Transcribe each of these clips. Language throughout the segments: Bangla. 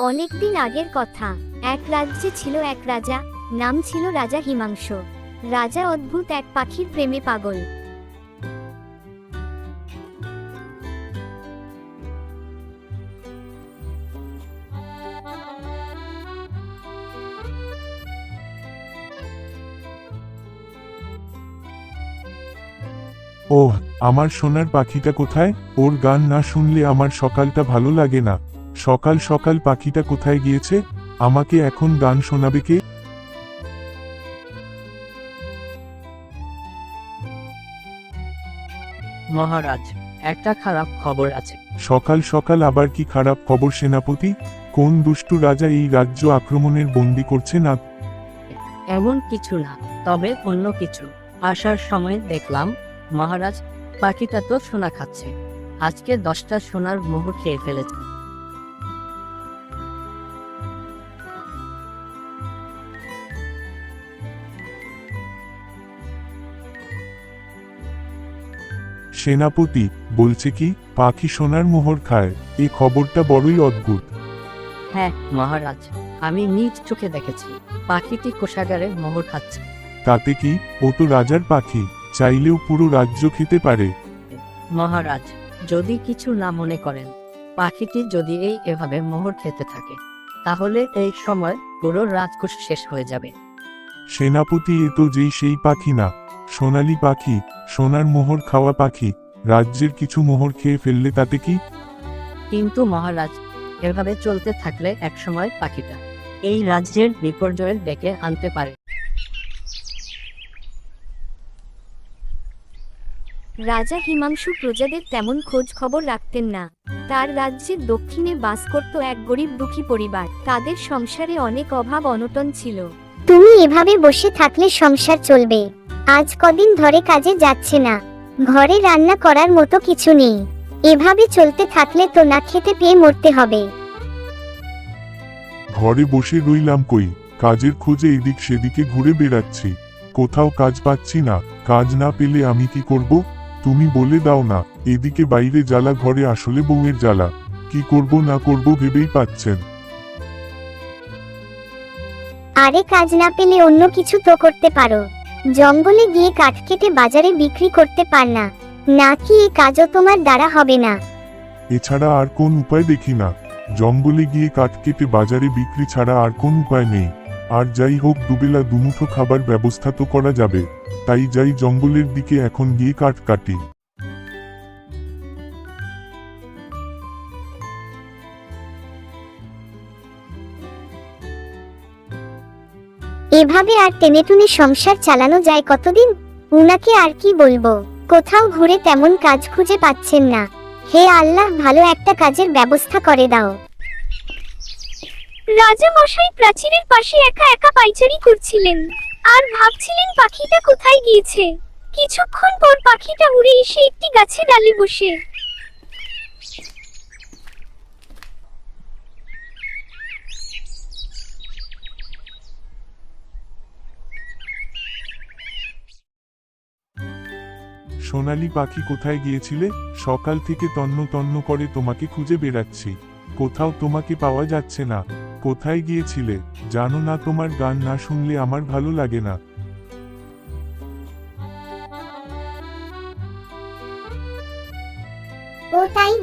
অনেকদিন আগের কথা। এক রাজ্যে ছিল এক রাজা, নাম ছিল রাজা হিমাংশ। রাজা অদ্ভুত এক পাখির প্রেমে পাগল। ওহ, আমার সোনার পাখিটা কোথায়? ওর গান না শুনলে আমার সকালটা ভালো লাগে না। সকাল সকাল পাখিটা কোথায় গিয়েছে? আমাকে এখন গান শোনাবে কে? মহারাজ একটা খারাপ খবর আছে। সকাল সকাল আবার কি খারাপ খবর সেনাপতি? কোন দুষ্টু রাজা এই রাজ্য আক্রমণের বন্দি করছে না? এমন কিছু না তবে অন্য কিছু। আসার সময় দেখলাম মহারাজ পাখিটা তো সোনা খাচ্ছে। আজকে দশটা সোনার মোহর খেয়ে ফেলেছে। সেনাপতি বলছে কি পাখি সোনার মোহর খায়। এই খবরটা বড়ই অদ্ভুত। হ্যাঁ মহারাজ আমি নিজ চোখে দেখেছি পাখিটি কোষাগারে মোহর খাচ্ছে। তাতে কি ও তো রাজার পাখি চাইলেও পুরো রাজ্য খেতে পারে। মহারাজ যদি কিছু না মনে করেন পাখিটি যদি এই এভাবে মোহর খেতে থাকে তাহলে এই সময় পুরো রাজকোষ শেষ হয়ে যাবে। সেনাপতি এ তো যেই সেই পাখি না সোনালি পাখি সোনার মোহর খাওয়া পাখি রাজ্যের কিছু মোহর খেয়ে ফেললে তাতে কি? কিন্তু মহারাজ এভাবে চলতে থাকলে একসময় পাখিটা এই রাজ্যের বিপর্যয়ের ডেকে আনতে পারে। রাজা হিমাংশু প্রজাদের তেমন খোঁজ খবর রাখতেন না। তার রাজ্যের দক্ষিণে বাস করত এক গরিব দুঃখী পরিবার। তাদের সংসারে অনেক অভাব অনটন ছিল। তুমি এভাবে বসে থাকলে সংসার চলবে। আজ কদিন ধরে কাজে যাচ্ছে না। ঘরে রান্না করার মতো কিছু নেই। এভাবে চলতে থাকলে তো না খেতে পেয়ে মরতে হবে। ঘরে বসে রইলাম কই? কাজের খোঁজে এদিক সেদিকে ঘুরে বেড়াচ্ছি। কোথাও কাজ পাচ্ছি না। কাজ না পেলে আমি কি করব? তুমি বলে দাও না। এদিকে বাইরে জ্বালা ঘরে আসলে বউয়ের জ্বালা। কি করব না করব ভেবেই পাচ্ছেন। আরে কাজ না পেলে অন্য কিছু তো করতে পারো। জঙ্গলে গিয়ে কাঠ কেটে বাজারে বিক্রি করতে পার না। নাকি এ কাজও তোমার দ্বারা হবে না? এছাড়া আর কোন উপায় দেখি না। জঙ্গলে গিয়ে কাঠ কেটে বাজারে বিক্রি ছাড়া আর কোন উপায় নেই। আর যাই হোক, দুবেলা দুমুঠো খাবার ব্যবস্থা তো করা যাবে। তাই যাই জঙ্গলের দিকে এখন গিয়ে কাঠ কাটি। এভাবে আর টেনেটুনে সংসার চালানো যায় কতদিন? উনাকে আর কি বলব? কোথাও ঘুরে তেমন কাজ খুঁজে পাচ্ছেন না। হে আল্লাহ, ভালো একটা কাজের ব্যবস্থা করে দাও। রাজা মশাই প্রাচীরের পাশে একা একা পাইচারি করছিলেন। আর ভাবছিলেন পাখিটা কোথায় গিয়েছে। কিছুক্ষণ পর পাখিটা উড়ে এসে একটি গাছে ডালে বসে। সোনালি পাখি কোথায় গিয়েছিলে? সকাল থেকে তন্ন তন্ন করে তোমাকে খুঁজে বেড়াচ্ছি। কোথাও তোমাকে পাওয়া যাচ্ছে না। কোথায় গিয়েছিলে? জানো না, তোমার গান না শুনলে আমার ভালো লাগে না।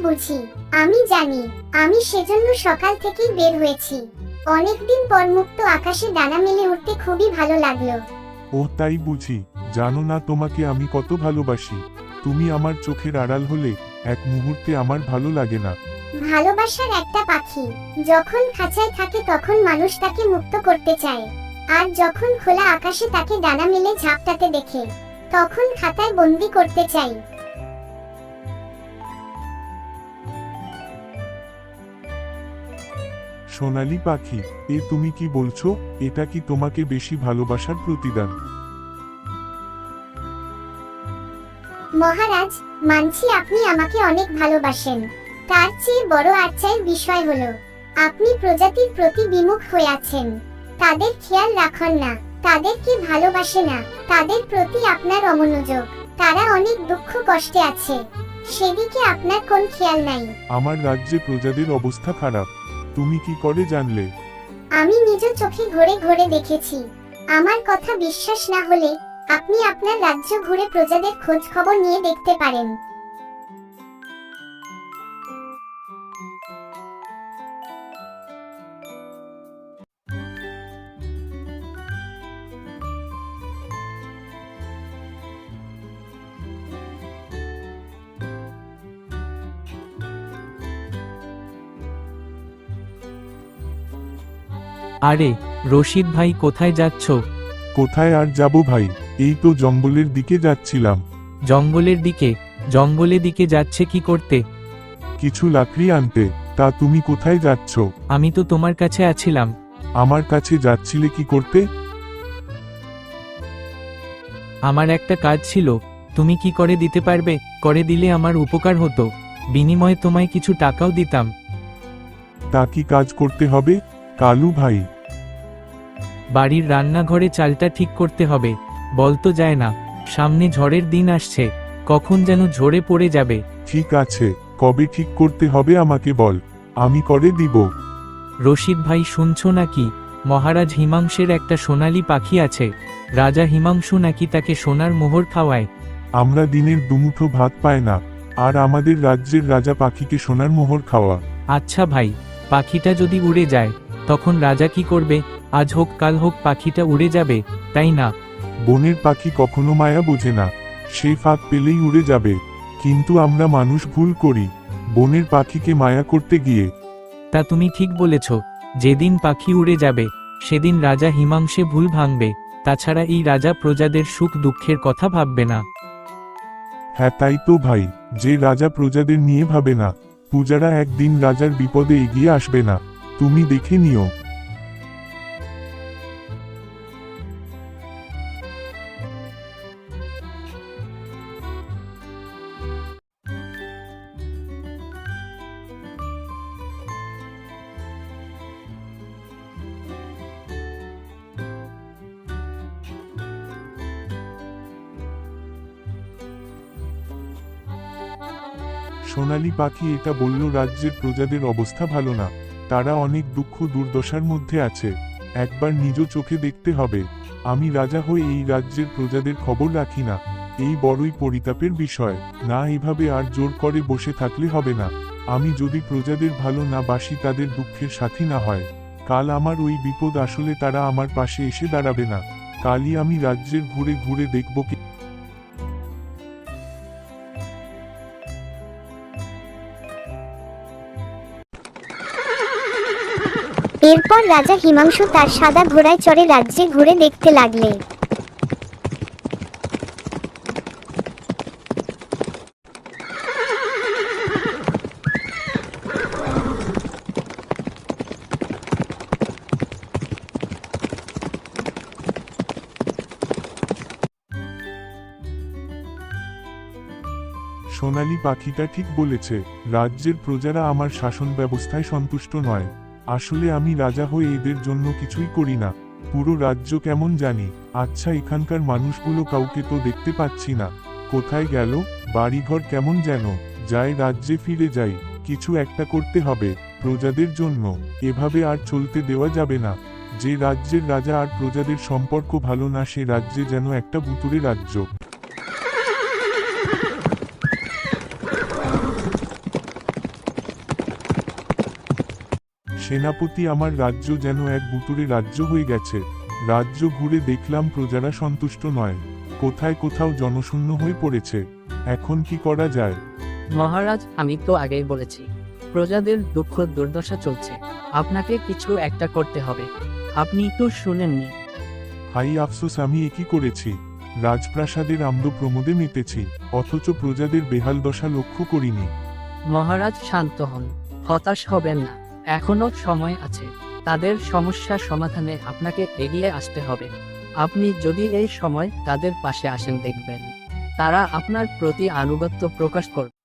বুঝি। আমি জানি। আমি সেজন্য সকাল থেকেই বের হয়েছি। অনেকদিন পর মুক্ত আকাশে ডানা মেলে উঠতে খুবই ভালো লাগল। ও তাই বুঝি, জানো না তোমাকে আমি কত ভালোবাসি। তুমি আমার চোখের আড়াল হলে এক মুহূর্তে আমার ভালো লাগে না। ভালোবাসার একটা পাখি, যখন খাঁচায় থাকে তখন মানুষ তাকে মুক্ত করতে চায়। আর যখন খোলা আকাশে তাকে ডানা মেলে ঝাপটাতে দেখে, তখন খাতায় বন্দি করতে চাই। সোনালি পাখি এ তুমি কি বলছো? এটা কি তোমাকে বেশি ভালোবাসার প্রতিদান? মহারাজ মানছি আপনি আমাকে অনেক ভালোবাসেন। তার চেয়ে বড় আচ্ছায়ের বিষয় হলো আপনি প্রজাতির প্রতি বিমুখ হয়ে আছেন। তাদের খেয়াল রাখেন না তাদেরকে ভালোবাসে না তাদের প্রতি আপনার অমনোযোগ। তারা অনেক দুঃখ কষ্টে আছে। সেদিকে আপনার কোন খেয়াল নাই। আমার রাজ্যে প্রজাদের অবস্থা খারাপ। তুমি কি করে জানলে? আমি নিজ চোখে ঘুরে ঘুরে দেখেছি। আমার কথা বিশ্বাস না হলে আপনি আপনার রাজ্য ঘুরে প্রজাদের খোঁজ খবর নিয়ে দেখতে পারেন। আরে রশিদ ভাই কোথায় যাচ্ছ? কোথায় আর যাব ভাই? এই তো জঙ্গলের দিকে যাচ্ছিলাম। জঙ্গলের দিকে? জঙ্গলে দিকে যাচ্ছে কি করতে? কিছু লাকড়ি আনতে। তা তুমি কোথায় যাচ্ছ? আমি তো তোমার কাছে আছিলাম। আমার কাছে যাচ্ছিলে কি করতে? আমার একটা কাজ ছিল। তুমি কি করে দিতে পারবে? করে দিলে আমার উপকার হতো। বিনিময়ে তোমায় কিছু টাকাও দিতাম। তা কি কাজ করতে হবে? কালু ভাই। বাড়ির রান্নাঘরে চালটা ঠিক করতে হবে বলতো যায় না সামনে ঝড়ের দিন আসছে কখন যেন ঝরে পড়ে যাবে। ঠিক আছে কবে ঠিক করতে হবে আমাকে বল আমি করে দিব। রশিদ ভাই শুনছো নাকি? মহারাজ হিমাংশের একটা সোনালী পাখি আছে রাজা হিমাংশু নাকি তাকে সোনার মোহর খাওয়ায়। আমরা দিনের দুমুঠো ভাত পায় না আর আমাদের রাজ্যের রাজা পাখিকে সোনার মোহর খাওয়া। আচ্ছা ভাই পাখিটা যদি উড়ে যায় তখন রাজা কি করবে? আজ হোক কাল হোক পাখিটা উড়ে যাবে তাই না? বনের পাখি কখনো মায়া বোঝে না। সে ফাঁক পেলেই উড়ে যাবে। কিন্তু আমরা মানুষ ভুল করি। বনের পাখিকে মায়া করতে গিয়ে। তা তুমি ঠিক বলেছ। যেদিন পাখি উড়ে যাবে সেদিন রাজা হিমাংশে ভুল ভাঙবে। তাছাড়া এই রাজা প্রজাদের সুখ দুঃখের কথা ভাববে না। হ্যাঁ তাই তো ভাই। যে রাজা প্রজাদের নিয়ে ভাবে না পূজারা একদিন রাজার বিপদে এগিয়ে আসবে না। তুমি দেখে নিও। সোনালি পাখি এটা বলল রাজ্যের প্রজাদের অবস্থা ভালো না। তারা অনেক দুঃখ দুর্দশার মধ্যে আছে। একবার নিজ চোখে দেখতে হবে। আমি রাজা হয়ে এই রাজ্যের প্রজাদের খবর রাখি না। এই বড়ই পরিতাপের বিষয়। না এভাবে আর জোর করে বসে থাকলে হবে না। আমি যদি প্রজাদের ভালো না বাসি, তাদের দুঃখের সাথী না হয়। কাল আমার ওই বিপদ আসলে তারা আমার পাশে এসে দাঁড়াবে না। কালই আমি রাজ্যের ঘুরে ঘুরে দেখব কি এরপর রাজা হিমাংশু তার সাদা ঘোড়ায় চড়ে রাজ্যে ঘুরে দেখতে লাগলে সোনালী পাখিটা ঠিক বলেছে, রাজ্যের প্রজারা আমার শাসন ব্যবস্থায় সন্তুষ্ট নয়। আসলে আমি রাজা হয়ে এদের জন্য কিছুই করি না। পুরো রাজ্য কেমন জানি। আচ্ছা এখানকার মানুষগুলো কাউকে তো দেখতে পাচ্ছি না। কোথায় গেল? বাড়িঘর কেমন যেন? যাই, রাজ্যে ফিরে যাই। কিছু একটা করতে হবে প্রজাদের জন্য। এভাবে আর চলতে দেওয়া যাবে না। যে রাজ্যের রাজা আর প্রজাদের সম্পর্ক ভালো না, সে রাজ্যে যেন একটা ভুতুরে রাজ্য। সেনাপতি আমার রাজ্য যেন এক বুতুরে রাজ্য হয়ে গেছে। রাজ্য ঘুরে দেখলাম প্রজারা সন্তুষ্ট নয়। কোথায় কোথাও জনশূন্য হয়ে পড়েছে। এখন কি করা যায়? মহারাজ আমি তো আগেই বলেছি। প্রজাদের দুঃখ দুর্দশা চলছে। আপনাকে কিছু একটা করতে হবে। আপনি তো শুনেননি। হাই আফসোস আমি একই করেছি? রাজপ্রাসাদের আম্দ প্রমোদে মেতেছি অথচ প্রজাদের বেহাল দশা লক্ষ্য করিনি। মহারাজ শান্ত হন। হতাশ হবেন না। এখনও সময় আছে। তাদের সমস্যার সমাধানে আপনাকে এগিয়ে আসতে হবে। আপনি যদি এই সময় তাদের পাশে আসেন দেখবেন। তারা আপনার প্রতি আনুগত্য প্রকাশ করবে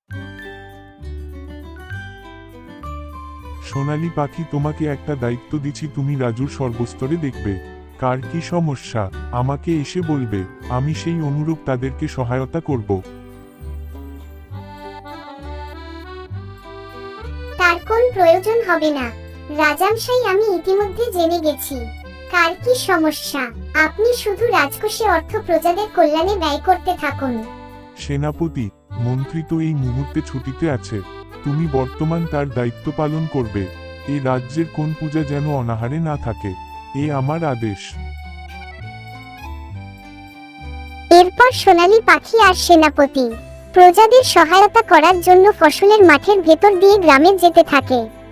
সোনালী পাখি, তোমাকে একটা দায়িত্ব দিচ্ছি, তুমি রাজুর সর্বস্তরে দেখবে। কার কি সমস্যা? আমাকে এসে বলবে, আমি সেই অনুরূপ তাদেরকে সহায়তা করব। হবে না। রাজামশাই আমি ইতিমধ্যে জেনে গেছি। কার কি সমস্যা? আপনি শুধু রাজকোষে অর্থ প্রজাদের কল্যাণে ব্যয় করতে থাকুন। সেনাপতি মন্ত্রী তো এই মুহূর্তে ছুটিতে আছে। তুমি বর্তমান তার দায়িত্ব পালন করবে। এই রাজ্যের কোন পূজা যেন অনাহারে না থাকে। এ আমার আদেশ। এরপর সোনালী পাখি আর সেনাপতি। প্রজাদের সহায়তা করার জন্য ফসলের মাঠের ভেতর দিয়ে গ্রামে যেতে থাকে।